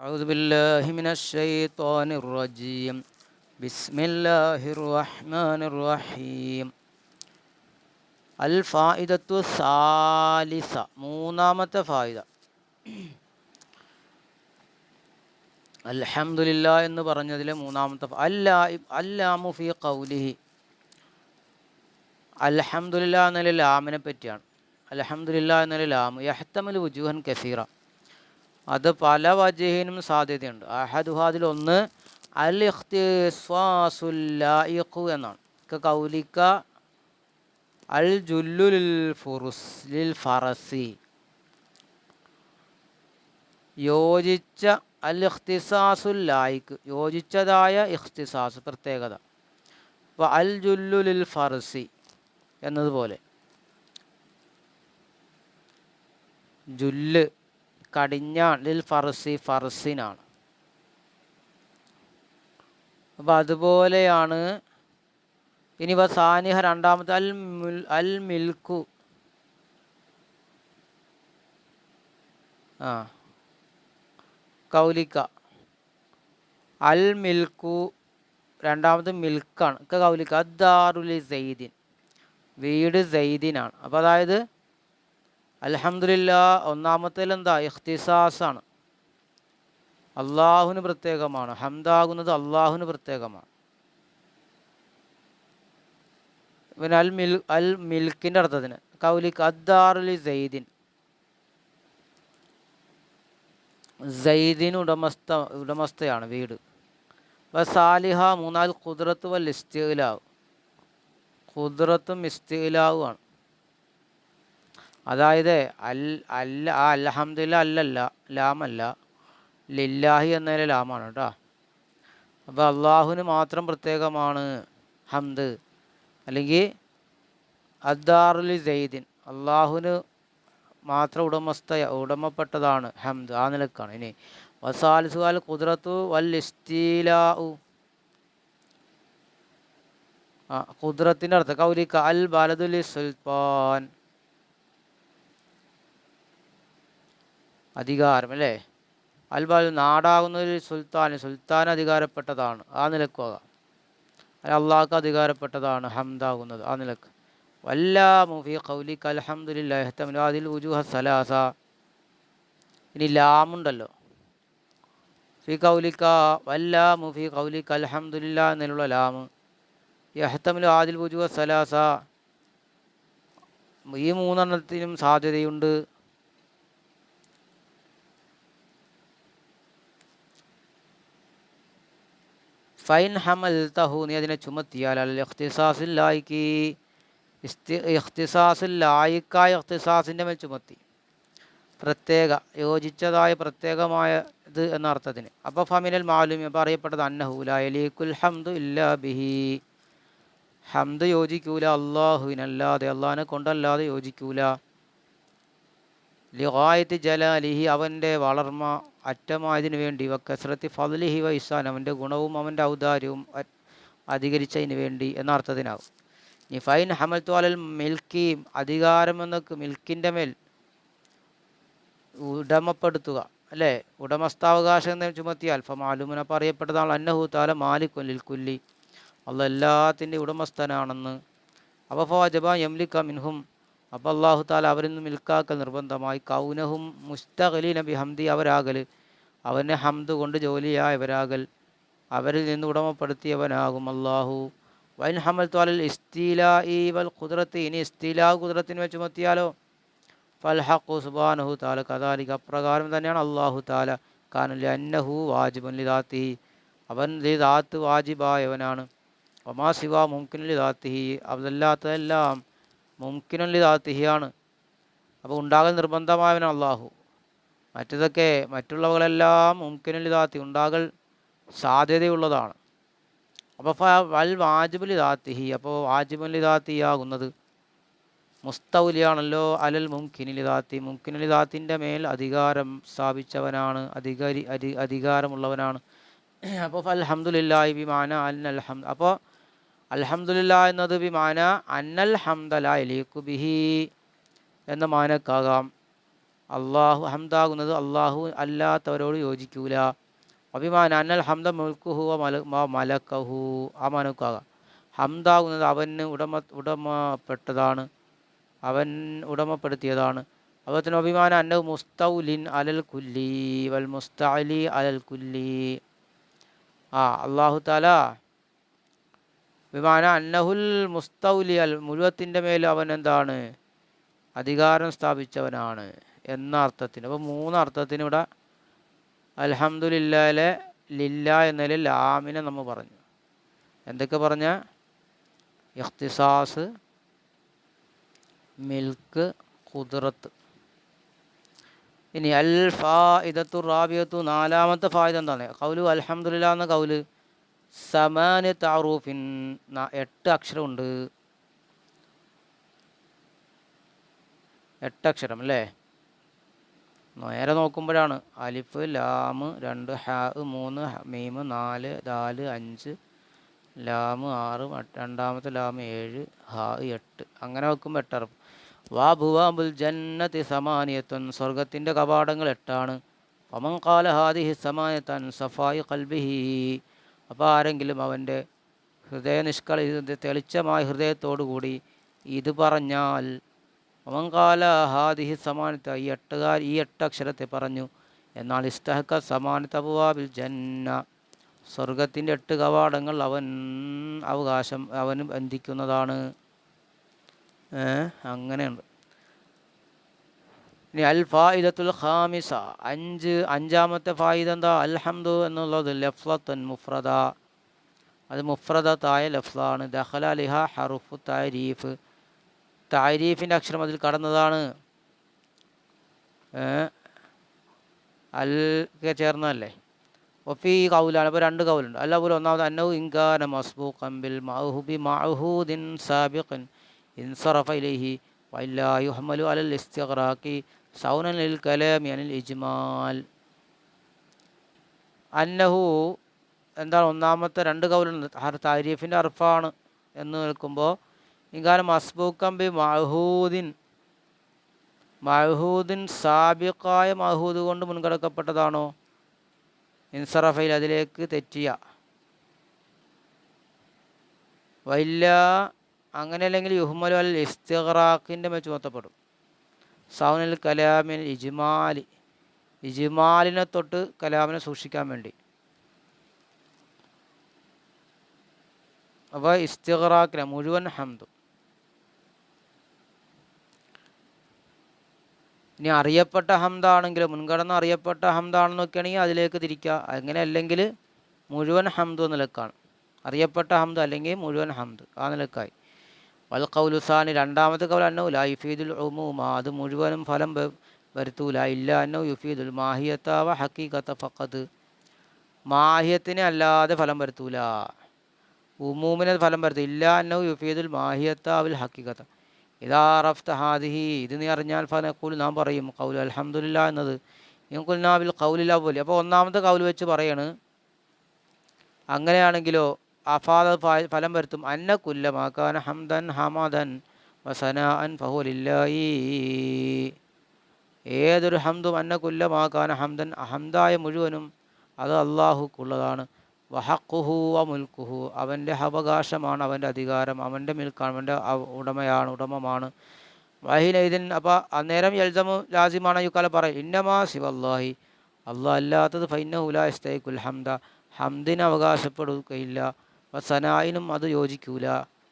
أعوذ بالله من الشيطان الرجيم بسم الله الرحمن الرحيم الفائدة الثالثة മൂന്നാമത്തെ ഫായിദ അൽഹംദുലില്ല എന്ന് പറഞ്ഞതിലെ മൂന്നാമത്തെ ഫ- അല്ലാ അല്ലാമു ഫി കൗലിഹി അൽഹംദുലില്ല എന്നതിലെ ലാമിനെ പറ്റിയാണ് അൽഹംദുലില്ല എന്നതിലെ ലാമ് യഹ്തമൽ വുജൂഹൻ കസീറ അത് പല വജഹിനും സാധ്യതയുണ്ട്. അഹദുഹാദിൽ ഒന്ന് അൽ ഇഖ്തിസ്വാസുല്ലായിഖു എന്നാണ്. കൗലിക്ക അൽ ജുല്ലുൽ ഫുറുസ് ലിൽ ഫറസി. യോജിച്ച അൽ ഇഖ്തിസാസുൽ ലായിക്ക് യോജിച്ചതായ ഇഖ്തിസാസ് പ്രത്യേകത. അപ്പോൾ അൽ ജുല്ലുലിൽ ഫറസി എന്നതുപോലെ. ജുല്ല് കടിഞ്ഞാൺ ലിൽ ഫർസി ഫർസിനാണ്. അപ്പം അതുപോലെയാണ് ഇനി സാനിഹ രണ്ടാമത്തെ അൽ മുൽ അൽ മിൽക്കു. ആ. കൗലിക്ക. അൽ മിൽക്കു രണ്ടാമത് മിൽക്കാണ്. ഒക്കെ കൗലിക്ക. അദ്ദാറുലി സെയ്ദിൻ. വീട് സെയ്ദിനാണ്. അപ്പോൾ അതായത് അൽഹംദുലില്ല ഒന്നാമത്തേൽ എന്താ ഇഖ്തിസാസാണ്. അള്ളാഹുവിന് പ്രത്യേകമാണ്. ഹംദാകുന്നത് അള്ളാഹുവിന് പ്രത്യേകമാണ്. പിന്നെ അൽ മിൽ അൽ മിൽക്കിന്റെ അർത്ഥത്തിന്. കൗലിക്ക് അദ്ദാറുലി സൈദിൻ സൈദിന് ഉടമസ്ഥ ഉടമസ്ഥയാണ് വീട്. വ സാലിഹ മൂന്നാൽ കുതിരത്ത് വൽ ഇസ്തിലാവ് കുതിരത്തും ഇസ്തിലാവുമാണ് അതായത് അൽ അല്ല ആ അൽഹംദില്ല അല്ലല്ല ലാമല്ല ലില്ലാഹി എന്നതിലെ ലാമാണ് കേട്ടോ. അപ്പോൾ അള്ളാഹുവിന് മാത്രം പ്രത്യേകമാണ് ഹംദ്. അല്ലെങ്കിൽ അദ്ദാറുലി ജെയ്ദിൻ അള്ളാഹുവിന് മാത്രം ഉടമസ്ഥ ഉടമപ്പെട്ടതാണ് ഹംദ്. ആ നിലക്കാണ്. ഇനി വസാലിസുകാൽ കുതിരത്തു വൽ ഇസ്തീലാഉ. ആ കുതിരത്തിന്റെ അർത്ഥം. കൗലിക്ക അൽ ബാലദുലി സുൽത്താൻ. അധികാരം അല്ലേ അൽബാൽ നാടാകുന്നതിൽ സുൽത്താൻ സുൽത്താൻ അധികാരപ്പെട്ടതാണ്. ആ നിലക്കുക അല്ല അള്ളാഹ്ക്ക് അധികാരപ്പെട്ടതാണ് ഹംദാകുന്നത്. ആ നിലയ്ക്ക്. വല്ലാ മുഫി കൗലിക്ക് അലഹമുല്ലാഹത്തമില്ല ഉജുഹ സലാസ. ഇനി ലാമുണ്ടല്ലോ. ഫി കൗലിക്ക വല്ലാ മുഫി കൗലിക്ക് അലഹമുല്ല എന്നുള്ള ലാമ്. യഹത്തമിലു ആദിൽ ഉജുഹ സലാസ. ഈ മൂന്നെണ്ണത്തിനും സാധ്യതയുണ്ട്. ഫൈൻ ഹമൽ തഹു നീ അതിനെ ചുമത്തിയാൽ അൽ ഇഖ്തിസാസിൽ ലായിക്ക് ഇസ്തി ഇഖ്തിസാസിൽ ലായിക്കായ ഇഖ്തിസാസിന്റെ മേൽ ചുമത്തി. പ്രത്യേക യോജിച്ചതായ പ്രത്യേകമായത് എന്ന അർത്ഥത്തിന് അപ്പോൾ ഫമിനൽ മാലൂമി അപ്പോൾ അറിയപ്പെട്ടത് അന്നഹുലായലീക്കുൽ ഹംദു ഇല്ലാ ബിഹി. ഹംദ് യോജിക്കൂല അള്ളാഹുവിനല്ലാതെ അള്ളാഹിനെ കൊണ്ടല്ലാതെ യോജിക്കൂല. ലിഹായത്ത് ജലാലിഹി അവന്റെ വളർമ്മ അറ്റമായതിനു വേണ്ടി വക്കസ്രത്തി കസ്രത്തി ഫദ്ലിഹി വ ഇസാൻ അവന്റെ ഗുണവും അവന്റെ ഔദാര്യവും അധികരിച്ചതിന് വേണ്ടി എന്ന അർത്ഥത്തിനാവും ഇനി ഫൈൻ ഹമൽത്തു അലൽ മിൽക്കി അധികാരം എന്നൊക്കെ മിൽക്കിന്റെ മേൽ ഉടമപ്പെടുത്തുക അല്ലേ? ഉടമസ്ഥാവകാശം എന്ന് ചുമത്തിയാൽ മാലുമന പറയപ്പെട്ടതാണ് അന്നഹു താല മാലിക്കുല്ലിൽ കുല്ലി. അല്ല എല്ലാത്തിന്റെ ഉടമസ്ഥനാണെന്ന്. അവഫ ഫവാജബ യംലിക്ക മിൻഹും അപ്പോൾ അള്ളാഹു താല അവരിൽ നിന്ന് മിൽക്കാക്കൽ നിർബന്ധമായി. കൗനഹും മുസ്തഖലി നബി ഹംദി അവരാകൽ. അവനെ ഹംദ് കൊണ്ട് ജോലിയായവരാകൽ. അവരിൽ നിന്ന് ഉടമപ്പെടുത്തിയവനാകും അള്ളാഹു വൈൻ ഹമൽ ത്വാലിൽ ഇസ്തീല ഈ വൽ കുതിരത്ത് ഇനി ഇസ്തീല കുതിരത്തിന് വെച്ച് മത്തിയാലോ? ഫൽഹഖു സുബാനഹു താല കഥാലിക അപ്രകാരം തന്നെയാണ് അള്ളാഹു താല കാനലി അന്നഹു വാജിബൻ ലിദാത്തിഹി. അവൻ ലിദാത്ത് വാജിബായവനാണ്. ഒമാ ശിവ മുംകിൻ ലിദാത്തിഹി. അതല്ലാത്തതെല്ലാം മുംകിനുൻ ദാത്തിഹിയാണ് അപ്പോൾ ഉണ്ടാകൽ നിർബന്ധമായവൻ അള്ളാഹു മറ്റതൊക്കെ മറ്റുള്ളവകളെല്ലാം മുംകിനുൻ ദാത്തി ഉണ്ടാകൽ സാധ്യതയുള്ളതാണ്. അപ്പോൾ വൽ വാജിബുൽ ദാത്തിഹി അപ്പോൾ വാജിബുൽ ദാത്തിയാകുന്നത് മുസ്തൗലിയാണല്ലോ അലൽ മുംകിനിലിദാത്തി മുംകിനിലിദാത്തിന്റെ മേൽ അധികാരം സ്ഥാപിച്ചവനാണ് അധികാരി അധി അധികാരമുള്ളവനാണ്. അപ്പോൾ അൽഹംദുലില്ലാഹി ബിമാന അൽ അൽഹം അപ്പോൾ അൽഹംദുലില്ല എന്നത് വിമാന അന്നൽ ഹംദല എലീക്കു ബിഹി എന്ന മാനക്കാകാം. അള്ളാഹു ഹംദാകുന്നത് അള്ളാഹു അല്ലാത്തവരോട് യോജിക്കൂല. അഭിമാന അന്നൽ ഹംദ മുൽക്കുഹു മല മലക്കഹു. ആ മാനക്കാകാം. ഹംദാകുന്നത് അവന് ഉടമ ഉടമപ്പെട്ടതാണ്. അവൻ ഉടമപ്പെടുത്തിയതാണ്. അതുപോലെ അഭിമാന അന്ന മുസ്തൗലിൻ അലൽ കുല്ലി വൽ മുസ്തലി അലൽ കുല്ലി. ആ അള്ളാഹു താല വിമാന അന്നഹുൽ മുസ്തൗലി അൽ മുഴുവത്തിന്റെ മേൽ അവൻ എന്താണ് അധികാരം സ്ഥാപിച്ചവനാണ് എന്ന അർത്ഥത്തിന് അപ്പോൾ മൂന്ന് അർത്ഥത്തിന് ഇവിടെ ലില്ല എന്നതിൽ ലാമിനെ നമ്മൾ പറഞ്ഞു. എന്തൊക്കെ പറഞ്ഞ? ഇഖ്തിസാസ് മിൽക്ക് കുതിറത്ത് ഇനി അൽ ഫാ ഇതത്തു റാബിയത്തു നാലാമത്തെ ഫായിദ എന്താണ്? കൗലു അലഹമുല്ല എന്ന കൗൽ സമാന് താറൂഫിൻ എട്ട് അക്ഷരമുണ്ട്. എട്ടക്ഷരം അല്ലേ? നേരെ നോക്കുമ്പോഴാണ്. അലിഫ് ലാമ് രണ്ട് ഹാ മൂന്ന് മീമ് നാല് ദാൽ അഞ്ച് ലാമ് ആറ് രണ്ടാമത്തെ ലാമ് ഏഴ് ഹാ എട്ട്. അങ്ങനെ നോക്കുമ്പോൾ എട്ടറും വാ ഭുവാബുൽ ജന്നത്തി സമാനിയത്വൻ സ്വർഗത്തിന്റെ കവാടങ്ങൾ എട്ടാണ്. പമൻ കാല ഹാദിഹി സമാനത്തൻ സഫായി കൽബിഹി അപ്പോൾ ആരെങ്കിലും അവന്റെ ഹൃദയ നിഷ്കള തെളിച്ചമായ ഹൃദയത്തോടു കൂടി ഇത് പറഞ്ഞാൽ അവങ്കാല ഹാദിഹി സമാനത്ത ഈ എട്ടുകാർ ഈ എട്ടക്ഷരത്തെ പറഞ്ഞു. എന്നാൽ ഇസ്തഹക്ക സമാനത്ത അബുവാബിൽ ജന്ന സ്വർഗത്തിന്റെ എട്ട് കവാടങ്ങൾ അവൻ അവകാശം അവന് ബന്ധിക്കുന്നതാണ്. അങ്ങനെയുണ്ട്. ഇനി അൽ ഫായിദത്തുൽ ഖാമിസ. അഞ്ച് അഞ്ചാമത്തെ ഫായിദ എന്താ? അൽഹംദു എന്നുള്ളത് ലഫ്ലത്തൻ മുഫ്രദ. അത് മുഫ്രദത്തായ ലഫ്ലാണ്. ദഹല ലിഹ ഹറുഫു താരീഫ്. താരീഫിന്റെ അക്ഷരം അതിൽ കടന്നതാണ്. അൽ ചേർന്നതല്ലേ? ഒഫി കൗലാണ്. അപ്പോൾ രണ്ട് കൗലുണ്ട്. അല്ല പോലെ ഒന്നാമത് അന്നവ് ഇൻകാന മസ്ബൂഖൻ ബിൽ മഅഹുബി മഅഹൂദിൻ സാബിഖൻ. ഇൻസറഫ ഇലൈഹി വല്ലാ യുഹ്മലു അലൽ ഇസ്തിഗ്റാഖി സൗനൻ ലിൽ കലാമി അനിൽ ഇജ്മാൽ. അന്നഹു എന്താണ് ഒന്നാമത്തെ രണ്ട് കൗലുണ്ട് താരീഫിന്റെ അർഫാണ് എന്ന് നിൽക്കുമ്പോൾ ഇങ്ങനെ മസ്ബൂക്കം ബി മഹൂദിൻ. മഹൂദിൻ സാബിക്കായ മഹൂദ് കൊണ്ട് മുൻകടക്കപ്പെട്ടതാണോ? ഇൻസറഫയിൽ അതിലേക്ക് തെറ്റിയ. വല്ല അങ്ങനെ അല്ലെങ്കിൽ യുഹ്മലു അൽ ഇസ്തിഖറാഖിന്റെ മേൽ ചുമത്തപ്പെടും സൗനൽ കലാമിൻ ഇജ്മാലി. ഇജ്മാലിനെ തൊട്ട് കലാമിനെ സൂക്ഷിക്കാൻ വേണ്ടി. അപ്പോൾ ഇസ്തിഖറാഖിനെ മുഴുവൻ ഹംദും. ഇനി അറിയപ്പെട്ട ഹംദാണെങ്കിൽ മുൻഗണന അറിയപ്പെട്ട ഹംദാണെന്നൊക്കെയാണെങ്കിൽ അതിലേക്ക് തിരിക്കുക. അങ്ങനെ അല്ലെങ്കിൽ മുഴുവൻ ഹംദ് നിലക്കാണ്. അറിയപ്പെട്ട ഹംദ് അല്ലെങ്കിൽ മുഴുവൻ ഹംദ് ആ നിലക്കായി. വൽ കൗലുസാനി രണ്ടാമത്തെ കൗൽ അന്നോ ലാ യുഫീദുൽ ഉമൂമ. അത് മുഴുവനും ഫലം വരുത്തൂല. ഇല്ല അന്നോ യുഫീദുൽ മാഹിയത്താവ ഹക്കീകത്ത ഫക്കത്ത് മാഹിയത്തിനെ അല്ലാതെ ഫലം വരുത്തൂല. ഉമൂമിനെ ഫലം വരുത്തും. ഇല്ല അന്നോ യുഫീദുൽ മാഹിയത്താവിൽ ഹക്കീകത്ത ഇതാ റഫ്ത ഹാദിഹി. ഇത് നീ അറിഞ്ഞാൽ ഫനക്കൂൽ നാം പറയും. കൗൽ അലഹമുല്ല എന്നത്. ഇൻകുൽനാബിൽ കൗലില്ല പോലെ അപ്പോൾ ഒന്നാമത്തെ കൗൽ വെച്ച് പറയാണ്. അങ്ങനെയാണെങ്കിലോ അഫാദ ഫലം വരുത്തും. അന്ന കുല്ലമാക്കാൻ ഹംദൻ ഹമദൻ വസന അൻ ഫഹുലില്ലായി ഏതൊരു ഹംദും അന്ന കുല്ലമാക്കാൻ ഹംദൻ അഹംദായ മുഴുവനും അത് അള്ളാഹുക്കുള്ളതാണ്. വഹക്കുഹു വ മുൽക്കുഹു അവന്റെ അവകാശമാണ് അവന്റെ അധികാരം അവന്റെ മിൽക്കാണ് അവന്റെ ഉടമയാണ് ഉടമമാണ്. വഹിനൈദിൻ അപ്പോൾ അന്നേരം എൽസമു ലാസിമാണ് യുക്കാല പറയും ഇന്നമാ ശിവല്ലാഹി അള്ളാഹ് അല്ലാത്തത് ഫൈന ഉലാസ്തൈക്കുൽ ഹംദ. ഹംദിന് അവകാശപ്പെടുകയില്ല. സനായിനും അത് യോജിക്കൂല.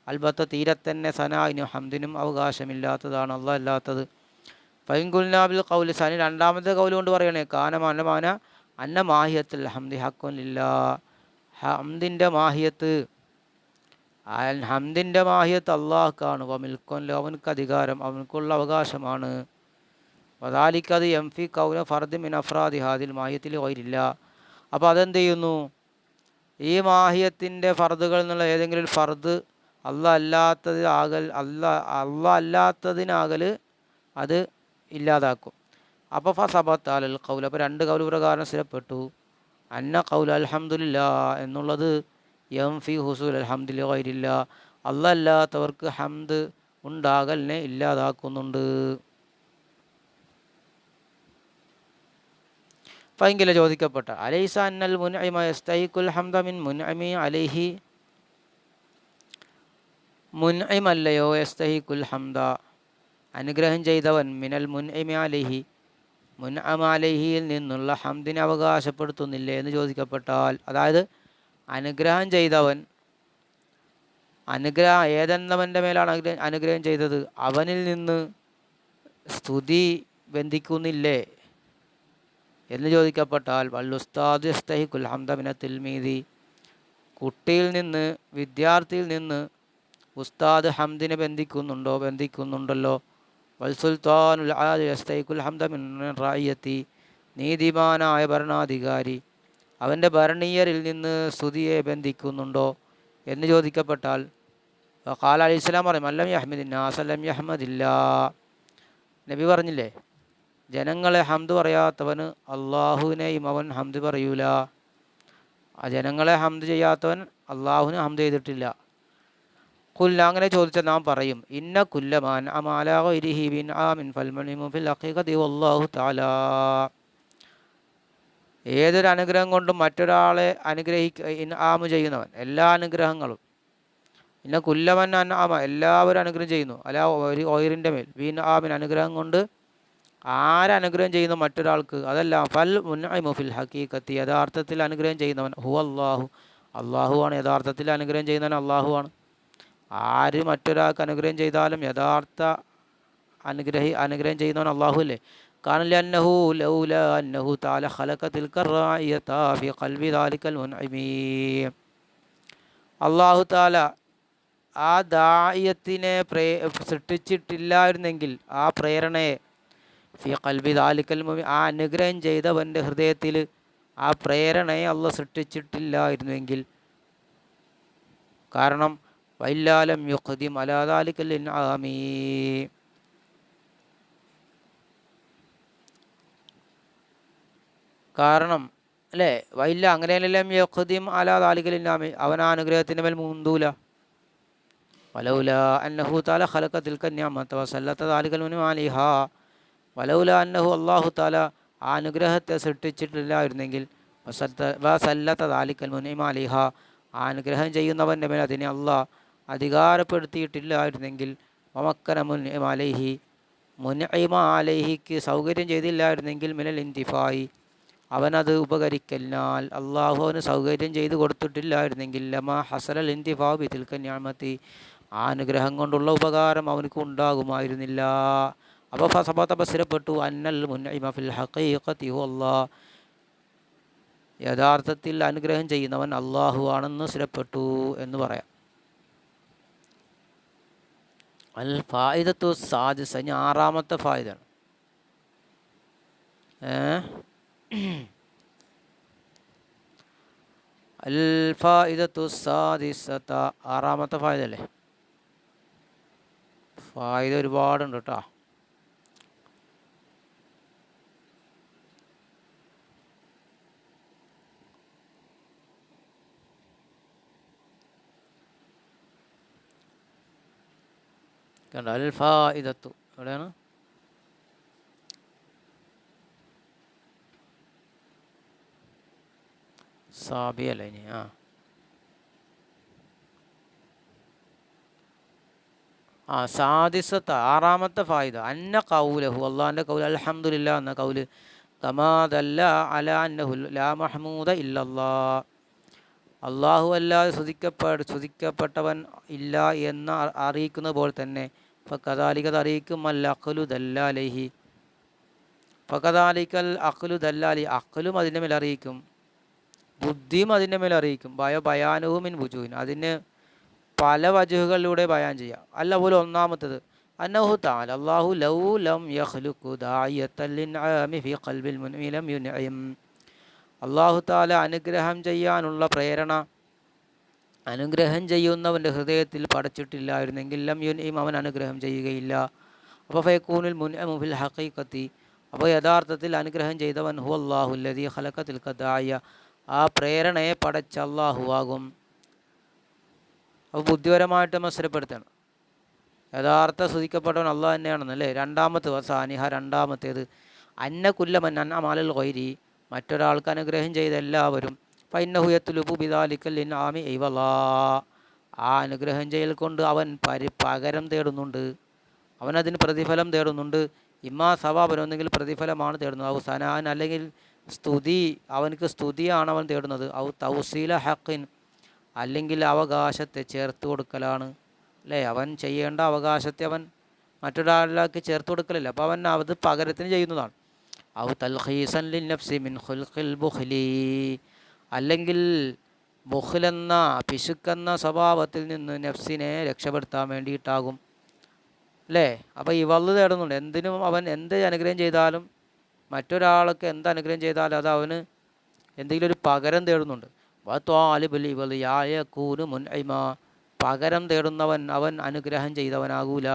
അൽബത്ത തീരെ തന്നെ സനായിനും ഹംദിനും അവകാശമില്ലാത്തതാണ്. അള്ളാഹ് അല്ലാത്തത്. ഫൈൻകുൽനാബിൽ കൗൽ സനി രണ്ടാമത്തെ കൗൽ കൊണ്ട് പറയണേ കാനമാനമാന അന്ന മാഹിയത്തിൽ ഹംദി ഹക്കുനില്ല ഹംദിന്റെ മാഹിയത്ത് ഹംദിന്റെ മാഹിയത്ത് അള്ളാഹ്ക്കാണ്. വമിൽക്കൊല്ല അവനക്ക് അധികാരം അവനക്കുള്ള അവകാശമാണ്. വതാലിക്കത് എം ഫി കൗന ഫർദ് മിൻ അഫ്രാദി ഹാദിൽ മാഹിയത്തിൽ വൈരില്ല അപ്പോൾ അതെന്ത് ചെയ്യുന്നു? ഈ മാഹിയത്തിന്റെ ഫർദുകൾ എന്നുള്ള ഏതെങ്കിലും ഫർദ് അല്ല അല്ലാത്തത് ആകൽ അല്ല അല്ല അല്ലാത്തതിനാകൽ അത് ഇല്ലാതാക്കും. അപ്പോൾ ഫസബത്ത് അലൽ കൗൽ അപ്പോൾ രണ്ട് കൗൽ പ്രകാരം സ്ഥിരപ്പെട്ടു അന്ന കൗൽ അലഹമുല്ല എന്നുള്ളത് എം ഫി ഹുസൂൽ അലഹമുല്ല വൈരില്ല അല്ലല്ലാത്തവർക്ക് ഹംദ് ഉണ്ടാകലിനെ ഇല്ലാതാക്കുന്നുണ്ട്. പൈങ്കില ചോദിക്കപ്പെട്ട അലൈസ അന്നൽ മുൻഇമ ഹംദമിൻ ഹംദ മിൻ മുൻഇമി അലൈഹി? മുൻഇമല്ലയോ എസ്തഹിക്കുൽ ഹംദ? അനുഗ്രഹം ചെയ്തവൻ മിനൽ മുൻഇമി അലൈഹി. മുൻഅമ അലൈഹിയിൽ നിന്നുള്ള ഹംദിനെ അവകാശപ്പെടുത്തുന്നില്ലേ? എന്ന് ചോദിക്കപ്പെട്ടാൽ അതായത് അനുഗ്രഹം ചെയ്തവൻ അനുഗ്രഹ ഏതെന്നവന്റെ മേലാണ് അനുഗ്രഹം ചെയ്തത്? അവനിൽ നിന്ന് സ്തുതി ബന്ധിക്കുന്നില്ലേ? എന്ന് ചോദിക്കപ്പെട്ടാൽ വല്ലുസ്താദ് ഇസ്തഹിഖുൽ ഹംദമിന കുട്ടിയിൽ നിന്ന് വിദ്യാർത്ഥിയിൽ നിന്ന് ഉസ്താദ് ഹംദിനെ ബന്ധിക്കുന്നുണ്ടോ? ബന്ധിക്കുന്നുണ്ടല്ലോ. വൽ സുൽത്താനുൽ ആദി ഇസ്തഹിഖുൽ ഹംദമിൻ റായിയത്തി. നീതിമാനായ ഭരണാധികാരി. അവന്റെ ഭരണീയരിൽ നിന്ന് സ്തുതിയെ ബന്ധിക്കുന്നുണ്ടോ? എന്ന് ചോദിക്കപ്പെട്ടാൽ ഖാല അലി ഇസ്ലാം പറയും അല്ലം യഹമ്മദിൻ നാസലം അഹമ്മദില്ല നബി പറഞ്ഞില്ലേ? ജനങ്ങളെ ഹംദ് പറയാത്തവന് അള്ളാഹുവിനെയും അവൻ ഹംദ് പറയൂല. ആ ജനങ്ങളെ ഹംദ് ചെയ്യാത്തവൻ അള്ളാഹുവിനെ ഹംദ് ചെയ്തിട്ടില്ല. കുല്ല അങ്ങനെ ചോദിച്ചാൽ നാം പറയും ഇന്ന കുല്ലമാൻ അമാലാഹി ബിൻ ആമിൻ ഫൽമണിമു ഫിൽ അഖീഖതി വല്ലാഹു തആല. ഏതൊരു അനുഗ്രഹം കൊണ്ടും മറ്റൊരാളെ അനുഗ്രഹിക്ക ആമ ചെയ്യുന്നവൻ എല്ലാ അനുഗ്രഹങ്ങളും. പിന്നെ കുല്ലമൻ ആമ എല്ലാവരും അനുഗ്രഹം ചെയ്യുന്നു. അല്ല ഒരു ഓയിറിന്റെ മേൽ. വീൻ ആമിൻ അനുഗ്രഹം കൊണ്ട് ആരനുഗ്രഹം ചെയ്യുന്ന മറ്റൊരാൾക്ക് അതല്ല ഫൽ മുൻഇമു ഫിൽ ഹക്കീക്കത്തി യഥാർത്ഥത്തിൽ അനുഗ്രഹം ചെയ്യുന്നവൻ ഹു അള്ളാഹു അള്ളാഹുവാണ് യഥാർത്ഥത്തിൽ അനുഗ്രഹം ചെയ്യുന്നവൻ അള്ളാഹുവാണ് ആര് മറ്റൊരാൾക്ക് അനുഗ്രഹം ചെയ്താലും യഥാർത്ഥ അനുഗ്രഹി അനുഗ്രഹം ചെയ്യുന്നവൻ അള്ളാഹു അല്ലേ? കാരണം ലൗല അന്നഹു താല ഖൽബി അള്ളാഹു താല ആ ദായത്തിനെ പ്രേ സൃഷ്ടിച്ചിട്ടില്ലായിരുന്നെങ്കിൽ ആ പ്രേരണയെ ഫി കൽബി ദാലിക്കൽ മുബി ആ അനുഗ്രഹം ചെയ്തവന്റെ ഹൃദയത്തിൽ ആ പ്രേരണയെ അള്ള സൃഷ്ടിച്ചിട്ടില്ലായിരുന്നുവെങ്കിൽ കാരണം വൈലാലം യുഖദിം അലാദാലിക്കൽ ആമീ. കാരണം അല്ലേ വൈല്ല അങ്ങനെയല്ലെല്ലാം യഖദിം അലാ ദാലിക്കൽ ആമി. അവൻ ആ അനുഗ്രഹത്തിന്റെ മേൽ മുന്തൂല വലൗല അന്നഹു താല ഖലഖ കന്യാമത്ത വസല്ലത്ത താലിക്കൽ മുനിം അലിഹാ. വലൗല അന്നഹു അള്ളാഹു താല ആ അനുഗ്രഹത്തെ സൃഷ്ടിച്ചിട്ടില്ലായിരുന്നെങ്കിൽ വസല്ലത്ത ദാലിക്കൽ മുനിം അലിഹ. ആ അനുഗ്രഹം ചെയ്യുന്നവന്റെ മേൽ അതിനെ അള്ളാഹ് അധികാരപ്പെടുത്തിയിട്ടില്ലായിരുന്നെങ്കിൽ മമക്കന മുനിമാലിഹി മുനിമ അലൈഹിക്ക് സൗകര്യം ചെയ്തില്ലായിരുന്നെങ്കിൽ മിനൽ ഇന്തിഫായി അവനത് ഉപകരിക്കലിനാൽ അള്ളാഹു അവന് സൗകര്യം ചെയ്തു കൊടുത്തിട്ടില്ലായിരുന്നെങ്കിൽ ലമ ഹസലൽ ഇന്തിഫാ ബിതിൽക്ക ഞാമത്തി ആ അനുഗ്രഹം കൊണ്ടുള്ള ഉപകാരം അവനക്ക് ഉണ്ടാകുമായിരുന്നില്ല. അപ്പോൾ ഫസബത്ത സ്ഥിരപ്പെട്ടു അന്നൽ മുന്നൈമ ഫിൽ അള്ളാ അല്ലാ യഥാർത്ഥത്തിൽ അനുഗ്രഹം ചെയ്യുന്നവൻ അള്ളാഹു ആണെന്ന് സ്ഥിരപ്പെട്ടു എന്ന് പറയാം. അൽ ഫായിദത്തു സാദിസ ഇനി ആറാമത്തെ ഫായിദാണ് അൽ ഫായിദത്തു ആറാമത്തെ ഫായിദല്ലേ? ഫായിദ ഒരുപാടുണ്ട് കേട്ടോ കണ്ട? അൽഫാ ഇതത്തു എവിടെയാണ് സാബി അല്ലേ ഇനി? ആ. ആ സാദിസത്ത് ആറാമത്തെ ഫായിദ. അന്ന കൗലഹു അള്ളാഹിന്റെ കൗൽ അലഹമുല്ല എന്ന കൗൽ. തമാദല്ല അല അന്നഹു ലാ മഹമൂദ ഇല്ലല്ലാ അള്ളാഹു അല്ലാതെ സ്തുതിക്കപ്പെട് ശ്രുതിക്കപ്പെട്ടവൻ ഇല്ല എന്ന് അറിയിക്കുന്ന പോലെ തന്നെ ഫക്കദാലിക്കത് അറിയിക്കും അൽ അഖലു ദല്ലാലഹി ഫക്കദാലിക്കൽ അഖലു ദല്ലാലി അഖലും അതിന്റെ മേൽ അറിയിക്കും. ബുദ്ധിയും അതിന്റെ മേൽ അറിയിക്കും. ഭയ ബയാനുവും ഇൻ ബുജുവിൻ അതിന് പല വജുഹുകളിലൂടെ ബയാൻ ചെയ്യാം. അല്ല പോലെ ഒന്നാമത്തത് അന്നഹു താൽ അള്ളാഹു ലൗ ലം യഖ്ലുഖു ദാഇയത്തൻ ലിൻആമി ഫി ഖൽബിൽ മുൻഇ ലം യുൻഇം അള്ളാഹു താല അനുഗ്രഹം ചെയ്യാനുള്ള പ്രേരണ അനുഗ്രഹം ചെയ്യുന്നവന്റെ ഹൃദയത്തിൽ പടച്ചിട്ടില്ലായിരുന്നെങ്കിൽ ലം യുൻഇം അവൻ അനുഗ്രഹം ചെയ്യുകയില്ല. അപ്പോൾ ഫൈക്കൂനിൽ മുൻ ഫിൽ ഹഖീഖത്തി. അപ്പോൾ യഥാർത്ഥത്തിൽ അനുഗ്രഹം ചെയ്തവൻ ഹു അള്ളാഹു ലദീ കഥായ ആ പ്രേരണയെ പടച്ച അള്ളാഹു ആകും. അപ്പോൾ ബുദ്ധിപരമായിട്ട് മത്സരപ്പെടുത്തണം. യഥാർത്ഥ സ്തുതിക്കപ്പെട്ടവൻ അള്ളാഹ് തന്നെയാണെന്നല്ലേ രണ്ടാമത്തെ സാനിഹ രണ്ടാമത്തേത്. അന്ന കുല്ലമൻ അന്ന മാലൽ മറ്റൊരാൾക്ക് അനുഗ്രഹം ചെയ്ത എല്ലാവരും ഫൈനഹുയത്തുലുബു ബിദാലിക്കൽ ആമി ഇവലാ ആ അനുഗ്രഹം ചെയ്യൽ കൊണ്ട് അവൻ പരി പകരം തേടുന്നുണ്ട്. അവനതിന് പ്രതിഫലം തേടുന്നുണ്ട്. ഇമ്മാ സവാബൻ ഒന്നെങ്കിൽ പ്രതിഫലമാണ് തേടുന്നത്. ഔ സനാൻ അല്ലെങ്കിൽ സ്തുതി അവനക്ക് സ്തുതിയാണ് അവൻ തേടുന്നത്. ഔ തൗസീല ഹക്കിൻ അല്ലെങ്കിൽ അവകാശത്തെ ചേർത്ത് കൊടുക്കലാണ്. അല്ലേ? അവൻ ചെയ്യേണ്ട അവകാശത്തെ അവൻ മറ്റൊരാളിലേക്ക് ചേർത്ത് കൊടുക്കലില്ല. അപ്പോൾ അവൻ അത് പകരത്തിന് ചെയ്യുന്നതാണ്. ഔ തൽഹീസൻ ലിൻ നഫ്സി മിൻ ഖുൽഖിൽ ബുഖ്ലി. അല്ലെങ്കിൽ ബുഹ്ലെന്ന പിശുക്കെന്ന സ്വഭാവത്തിൽ നിന്ന് നഫ്സിനെ രക്ഷപ്പെടുത്താൻ വേണ്ടിയിട്ടാകും. അല്ലേ? അപ്പോൾ ഈ വള്ളു തേടുന്നുണ്ട്. എന്തിനും അവൻ എന്ത് അനുഗ്രഹം ചെയ്താലും മറ്റൊരാൾക്ക് എന്ത് അനുഗ്രഹം ചെയ്താലും അത് അവന് എന്തെങ്കിലും ഒരു പകരം തേടുന്നുണ്ട്. പകരം തേടുന്നവൻ അവൻ അനുഗ്രഹം ചെയ്തവനാകൂല.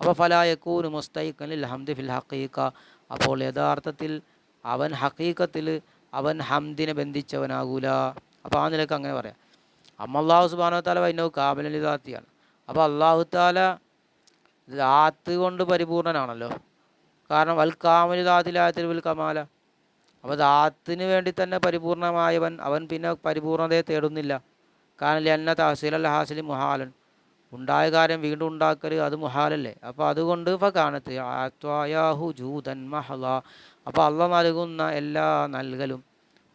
അപ്പോൾ ഫലായക്കൂന് മുസ്തൈക്കനിൽ ഹംദ് ഫിൽ ഹക്കീക്ക അപ്പോൾ യഥാർത്ഥത്തിൽ അവൻ ഹക്കീക്കത്തിൽ അവൻ ഹംദിനെ ബന്ധിച്ചവനാകൂല. അപ്പോൾ ആ നിലയ്ക്ക് അങ്ങനെ പറയാം. അമ്മ അള്ളാഹു സുബാനോ താല വൈനവ് കാബലിതാത്തിയാണ് അപ്പോൾ അള്ളാഹു താല ദാത്ത് കൊണ്ട് പരിപൂർണനാണല്ലോ. കാരണം വൽ കാമലിതാത്തിലാത്തിൽ വിൽ കമാല. അപ്പോൾ ദാത്തിന് വേണ്ടി തന്നെ പരിപൂർണമായവൻ അവൻ പിന്നെ പരിപൂർണതയെ തേടുന്നില്ല. കാരണം എന്ന തഹസീൽ അൽ ഹാസിലി മുഹാലൻ. ഉണ്ടായ കാര്യം വീണ്ടും ഉണ്ടാക്കൽ അത് മുഹാലല്ലേ? അപ്പോൾ അതുകൊണ്ട് ഫകാനത്ത് ആത്വായാഹു ജൂതൻ മഹല അപ്പോൾ അള്ള നൽകുന്ന എല്ലാ നൽകലും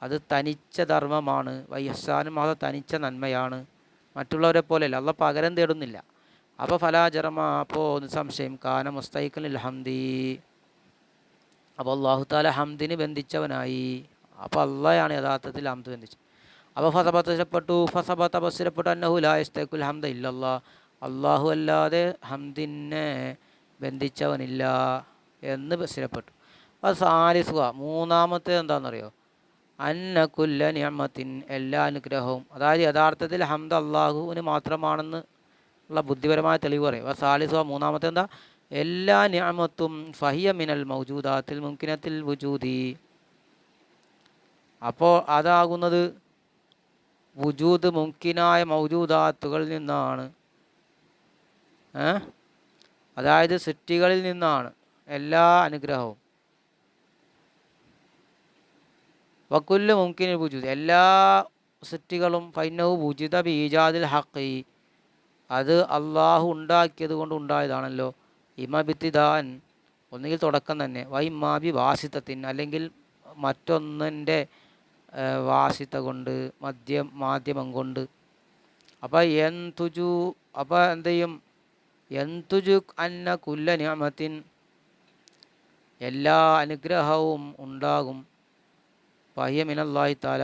അത് തനിച്ച ധർമ്മമാണ്. വയ്യസാനും മഹല തനിച്ച നന്മയാണ്. മറ്റുള്ളവരെ പോലെയല്ല അള്ള പകരം തേടുന്നില്ല. അപ്പോൾ ഫലാജറമ അപ്പോൾ സംശയം കാന മുസ്തൈക്കൽ ഹംദി. അപ്പോൾ അള്ളാഹു താല ഹംദിന് ബന്ധിച്ചവനായി. അപ്പോൾ അള്ളയാണ് യഥാർത്ഥത്തിൽ ഹംദ് ബന്ധിച്ചത്. അപ്പോൾ ഫസബത്തപ്പെട്ടു ഫസബത്ത ബസ്സിരപ്പെട്ടു അന്നഹു ലായസ്തേക്കുൽ ഹംദ ഇല്ലല്ലാ. അള്ളാഹു അല്ലാതെ ഹംദിനെ ബന്ധിച്ചവനില്ല എന്ന് സ്ഥിരപ്പെട്ടു അത് സാലിസുക. മൂന്നാമത്തെ എന്താണെന്നറിയോ അന്ന കുല്ല നിയമത്തിൻ എല്ലാ അനുഗ്രഹവും. അതായത് യഥാർത്ഥത്തിൽ ഹംദ് അള്ളാഹുവിന് മാത്രമാണെന്ന് ഉള്ള ബുദ്ധിപരമായ തെളിവ് പറയും. അപ്പോൾ സാലിസുക മൂന്നാമത്തെ എന്താ? എല്ലാ നിയമത്തും ഫഹിയ മിനൽ മൗജൂദാത്തിൽ മുൻകിനത്തിൽ വുജൂദി. അപ്പോൾ അതാകുന്നത് വുജൂദ് മുൻകിനായ മൗജൂദാത്തുകളിൽ നിന്നാണ്. അതായത് സൃഷ്ടികളിൽ നിന്നാണ് എല്ലാ അനുഗ്രഹവും. വക്കുല്ല് മുംകിന് വുജൂദ് എല്ലാ സൃഷ്ടികളും ഫൈനവ് പൂജിത ബീജാദിൽ ഹക്കി അത് അള്ളാഹു ഉണ്ടാക്കിയത് കൊണ്ട് ഉണ്ടായതാണല്ലോ. ഇമബിത്തിദാൻ ഒന്നുകിൽ തുടക്കം തന്നെ. വൈമാബി വാസിത്തത്തിൻ അല്ലെങ്കിൽ മറ്റൊന്നിന്റെ വാസിത്ത കൊണ്ട് മദ്യം മാധ്യമം കൊണ്ട്. അപ്പോൾ എന്തുജു അപ്പോൾ എന്ത് എന്തുജു അന്ന കുല്ല ഞാമത്തിൻ എല്ലാ അനുഗ്രഹവും ഉണ്ടാകും. പയ്യമിനല്ലാഹി താല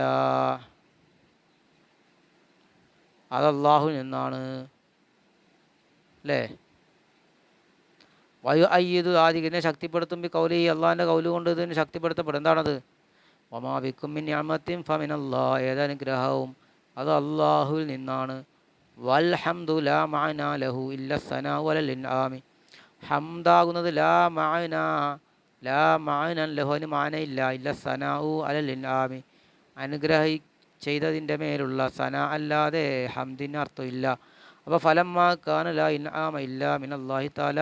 അതല്ലാഹു നിന്നാണ് അല്ലേ വയു അയ്യത് ആദികിനെ ശക്തിപ്പെടുത്തും ബി കൗലി അള്ളാഹിന്റെ കൗൽ കൊണ്ട് ഇതിന് ശക്തിപ്പെടുത്തപ്പെടും. എന്താണത്? ഒമാവിക്കും മിൻ ഞാമത്തിൻ ഫമിനല്ലാ ഏതനുഗ്രഹവും അത് അള്ളാഹുവിൽ നിന്നാണ്. വൽഹംദു ലാ മാന ലഹു ഇല്ല സന വലൽ ആമി ഹംദാകുന്നത് ലാ മാന ലാ മാന ലഹുവിന് മാനയില്ല ഇല്ല സനാഉ അലൽ ആമി അനുഗ്രഹി ചെയ്തതിന്റെ മേലുള്ള സന അല്ലാതെ ഹംദിന് അർത്ഥമില്ല അപ്പോൾ ഫലമ്മ കാന ലാ ഇൻആമ ഇല്ല മിനല്ലാഹി താല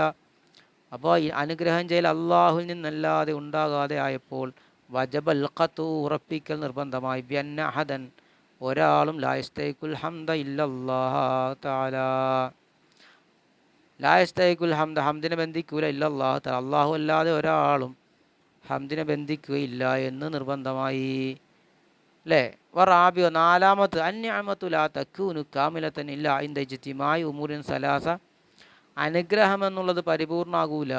അപ്പോൾ അനുഗ്രഹം ചെയ്യൽ അള്ളാഹുവിൽ നിന്നല്ലാതെ ഉണ്ടാകാതെ ആയപ്പോൾ വജബൽ ഖത്തു ഉറപ്പിക്കൽ നിർബന്ധമായി. വ്യന്നഹദൻ ഒരാളും ലായസ്തൈക്കുൽ ഹംദ ഇല്ലല്ലാഹ താല ലായസ്തൈക്കുൽ ഹംദ ഹംദിനെ ബന്ധിക്കൂല ഇല്ലല്ലാഹ താല അള്ളാഹു അല്ലാതെ ഒരാളും ഹംദിനെ ബന്ധിക്കുകയില്ല എന്ന് നിർബന്ധമായി. അല്ലേ വറാബിയോ നാലാമത്ത് അന്യാമത്തു ലാ തക്കൂനു കാമിലത്തൻ ഇല്ല ഇന്ത ജിത്തിമായി ഉമൂരിൻ സലാസ. അനുഗ്രഹം എന്നുള്ളത് പരിപൂർണാകൂല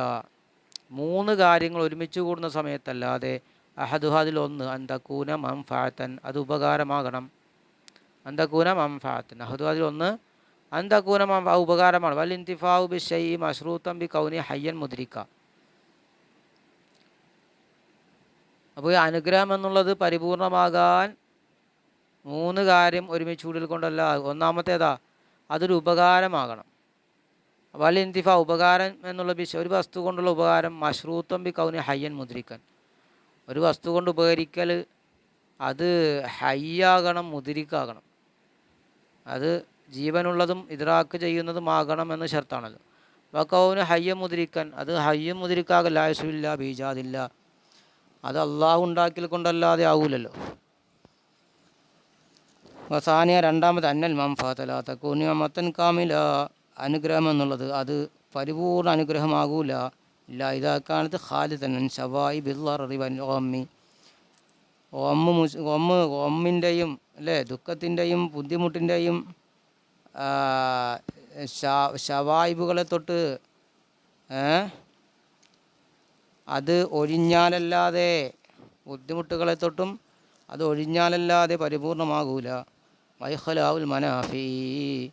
മൂന്ന് കാര്യങ്ങൾ ഒരുമിച്ച് കൂടുന്ന സമയത്തല്ലാതെ അഹദുഹാദിൽ ഒന്ന് അന്തക്കൂന മംഫാത്തൻ അത് ഉപകാരമാകണം. അന്തക്കൂന മംഫാത്ത് നഹദു ഒന്ന് അന്തക്കൂന മം ഉപകാരമാണ്. വൽ ഇന്തിഫാവു ബി ഷൈ മഷ്റൂത്തം ബി കൗനി ഹയ്യൻ മുദ്രിക്ക. അപ്പോൾ ഈ അനുഗ്രഹം എന്നുള്ളത് പരിപൂർണമാകാൻ മൂന്ന് കാര്യം ഒരുമിച്ച് കൂടുതൽ കൊണ്ടല്ല. ഒന്നാമത്തേതാ അതൊരു ഉപകാരമാകണം. വൽ ഇന്തിഫ ഉപകാരം എന്നുള്ള വിഷയം ഒരു വസ്തു കൊണ്ടുള്ള ഉപകാരം മഷ്റൂത്തം ബി കൗനി ഹയ്യൻ മുദ്രിക്കൻ. ഒരു വസ്തു കൊണ്ട് ഉപകരിക്കൽ അത് ഹയ്യാകണം മുതിരിക്കാകണം അത് ജീവനുള്ളതും ഇതറാക്ക് ചെയ്യുന്നതുമാകണം എന്ന് ഷർത്താണല്ലോ വക്കൗന് ഹയ്യം മുതിരിക്കൻ അത് ഹയ്യം മുതിരിക്കാകല്ല ആയുസില്ല ബീജാതില്ല അത് അള്ളാഹു ഉണ്ടാക്കിൽ കൊണ്ടല്ലാതെ ആവൂലല്ലോ. വസാനിയ രണ്ടാമത് അന്നൽ മംഫാത്തല തക്കൂനിയമത്തൻ കാമില. അനുഗ്രഹം എന്നുള്ളത് അത് പരിപൂർണ അനുഗ്രഹമാകൂല. ഇല്ല ഇതാക്കാണത് ഖാലിദനൻ ഷവായി ബില്ലറിവൻ ഓമ്മി ഒമ്മ് മുസ് ഒമ്മ് ഒമ്മിന്റെയും അല്ലേ ദുഃഖത്തിന്റെയും ബുദ്ധിമുട്ടിന്റെയും ശവായിബുകളെ തൊട്ട് അത് ഒഴിഞ്ഞാലല്ലാതെ ബുദ്ധിമുട്ടുകളെ തൊട്ടും അത് ഒഴിഞ്ഞാലല്ലാതെ പരിപൂർണമാകൂല. വൈഹലാവുൽ മനാഫി.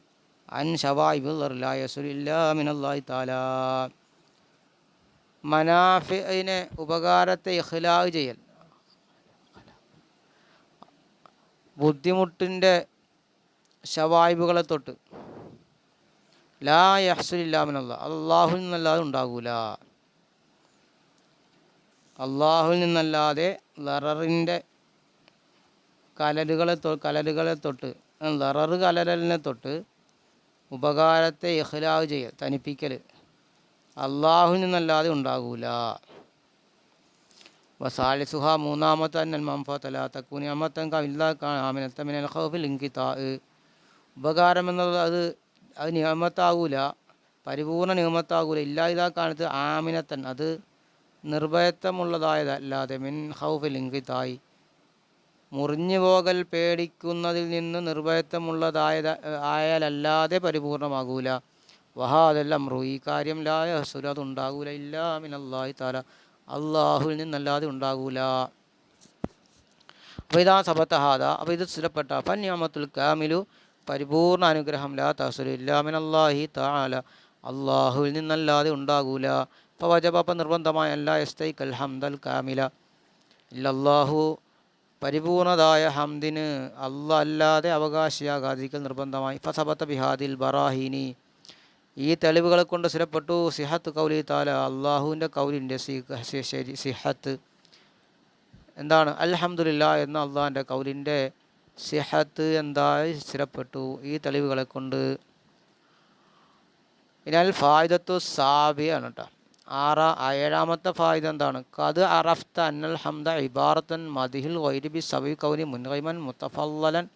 അൻ ഷവായിബുല്ലാഹി താല മനാഫിനെ ഉപകാരത്തെ ഇഹ്ലാവ് ചെയ്യൽ. ബുദ്ധിമുട്ടിന്റെ ഷവായിബുകളെ തൊട്ട്. ലാ യഹ്സുലില്ലാമിനല്ല അള്ളാഹുൽ നിന്നല്ലാതെ ഉണ്ടാകൂല. അള്ളാഹുൽ നിന്നല്ലാതെ ലററിന്റെ കലലുകളെ തൊ കലലുകളെ തൊട്ട് ലററ് കലലിനെ തൊട്ട് ഉപകാരത്തെ ഇഹ്ലാവ് ചെയ്യൽ തനിപ്പിക്കൽ അള്ളാഹുൽ നിന്നല്ലാതെ ഉണ്ടാകൂല. വസാലിസുഹ മൂന്നാമത്തെ അന്നൽ മംഫത്തല തക്കൂനി അമ്മത്തൻ കവില്ലാമിനത്ത മിനൽ ഖൗഫിൽ ഇൻകിതാ ഉപകാരം എന്നത് അത് അത് നിയമത്താകൂല പരിപൂർണ നിയമത്താകൂല ഇല്ല കാണത്ത് ആമിനത്തൻ അത് നിർഭയത്വമുള്ളതായതല്ലാതെ മിൻ ഹൗഫിൽ ഇൻകിതായി മുറിഞ്ഞു പോകൽ പേടിക്കുന്നതിൽ നിന്ന് നിർഭയത്വമുള്ളതായത് ആയാലല്ലാതെ പരിപൂർണമാകൂല. വഹാദെല്ലാം റു ഈ കാര്യം ലായ ഹസുര അതുണ്ടാകൂല. ഇല്ലാ മിനല്ലായി താല അള്ളാഹുവിൽ നിന്നല്ലാതെ ഉണ്ടാകൂല. അപ്പോൾ ഇതാ സബത്തഹാദ അപ്പോൾ ഇത് സ്ഥിരപ്പെട്ട ഫന്യാമത്തുൽ കാമിലു പരിപൂർണ അനുഗ്രഹം ലാ തഹസുലു ഇല്ലാമിൻ അള്ളാഹി താല അള്ളാഹുവിൽ നിന്നല്ലാതെ ഉണ്ടാകൂല. അപ്പോൾ വജബ നിർബന്ധമായ അല്ലാ എസ്തൈക്കൽ ഹംദൽ കാമില. ഇല്ലല്ലാഹു പരിപൂർണതായ ഹംദിന് അല്ല അല്ലാതെ അവകാശിയാകാതിരിക്കൽ നിർബന്ധമായി. ഫസബത്ത ബിഹാദിൽ ബറാഹീനി. ഈ തെളിവുകളെ കൊണ്ട് സ്ഥിരപ്പെട്ടു. സിഹത്ത് കൗലി താല അള്ളാഹുവിന്റെ കൗലിന്റെ ശരി സിഹത്ത്. എന്താണ്? അൽഹംദുലില്ല എന്ന അള്ളാഹിന്റെ കൗലിന്റെ സിഹത്ത് എന്തായി സ്ഥിരപ്പെട്ടു ഈ തെളിവുകളെ കൊണ്ട്. ഇനാൽ ഫായിദത്തു സാബിയാണ് കേട്ടോ. ആറാ ഏഴാമത്തെ ഫായിദ എന്താണ്? കത് അറഫ്ത അന്നൽ ഹംദ ഇബാറത്തൻ മദിഹിൽ വൈരിബി സബി കൗലി മുൻകൈമൻ മുത്തഫല്ലൻ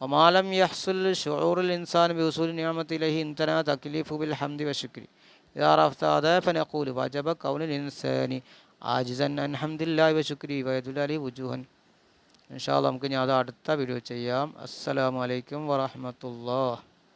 ഒമാലം യഹ്സുൽ ഷുറൂറുൽ ഇൻസാൻ ബിഹുസുൽ നിയമത്തിലഹി ഇൻതന തക്ലീഫു ബിൽ ഹംദി വഷുക്രി ഇതാറഫ്താദ് ഫനഖൂൽ വജബ കൗനുൽ ഇൻസാനി ആജിസൻ അൻ ഹംദില്ലാഹി വഷുക്രി വയദുലി വുജൂഹൻ ഇൻഷാ നമുക്ക് ഞാൻ അത് അടുത്ത വീഡിയോ ചെയ്യാം. അസ്സലാമലൈക്കും വറഹമത്തുള്ള